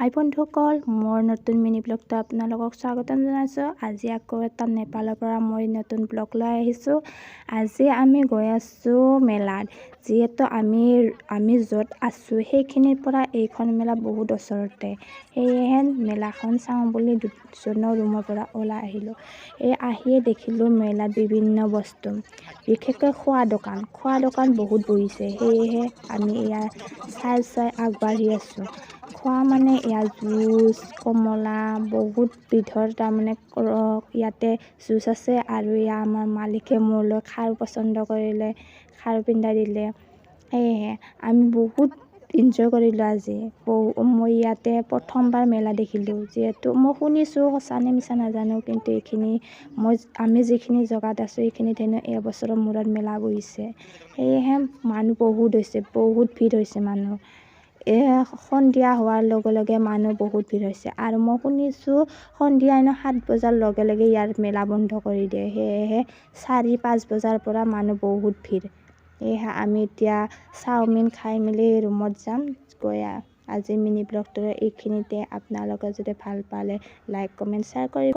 হাই বন্ধুসকল মোৰ নতুন মিনি ব্লগটো আপোনালোকক স্বাগতম জনাইছোঁ। আজি আকৌ এটা নেপালৰ পৰা মই নতুন ব্লগ লৈ আহিছোঁ। আজি আমি গৈ আছোঁ মেলাত। যিহেতু আমি আমি য'ত আছোঁ সেইখিনিৰ পৰা এইখন মেলা বহুত ওচৰতে। সেয়েহে মেলাখন চাওঁ বুলি দুজনৰ ৰুমৰ পৰা ওলাই আহিলোঁ। এই আহিয়ে দেখিলোঁ মেলাত বিভিন্ন বস্তু। বিশেষকৈ খোৱা দোকান। খোৱা দোকান বহুত বহিছে। সেয়েহে আমি এয়া চাই চাই আগবাঢ়ি আছোঁ। খোৱা মানে ইয়াৰ জুচ কমলা বহুত বিধৰ তাৰমানে ইয়াতে জুচ আছে আৰু ইয়াৰ আমাৰ মালিকে মোলৈ খাৰু পচন্দ কৰিলে খাৰু পিন্ধাই দিলে। সেয়েহে আমি বহুত ইনজয় কৰিলোঁ আজি। মই ইয়াতে প্ৰথমবাৰ মেলা দেখিলোঁ যিহেতু মই শুনিছোঁ সঁচানে মিছা নাজানো কিন্তু এইখিনি মই আমি যিখিনি জেগাত আছোঁ এইখিনিত হেনো এবছৰৰ মূৰত মেলা বহিছে। সেয়েহে মানুহ বহুত হৈছে বহুত ভিৰ হৈছে মানুহ। সন্ধিয়া হোৱাৰ লগে লগে মানুহ বহুত ভিৰ হৈছে। আৰু মই শুনিছোঁ সন্ধিয়া এনেও সাত বজাৰ লগে লগে ইয়াৰ মেলা বন্ধ কৰি দিয়ে। সেয়েহে চাৰি পাঁচ বজাৰ পৰা মানুহ বহুত ভিৰ। সেয়েহে আমি এতিয়া চাওমিন খাই মেলি ৰুমত যাম। গৈ আজি মিনি ব্লগটো এইখিনিতে। আপোনালোকে যদি ভাল পালে লাইক কমেণ্ট শ্বেয়াৰ কৰিব।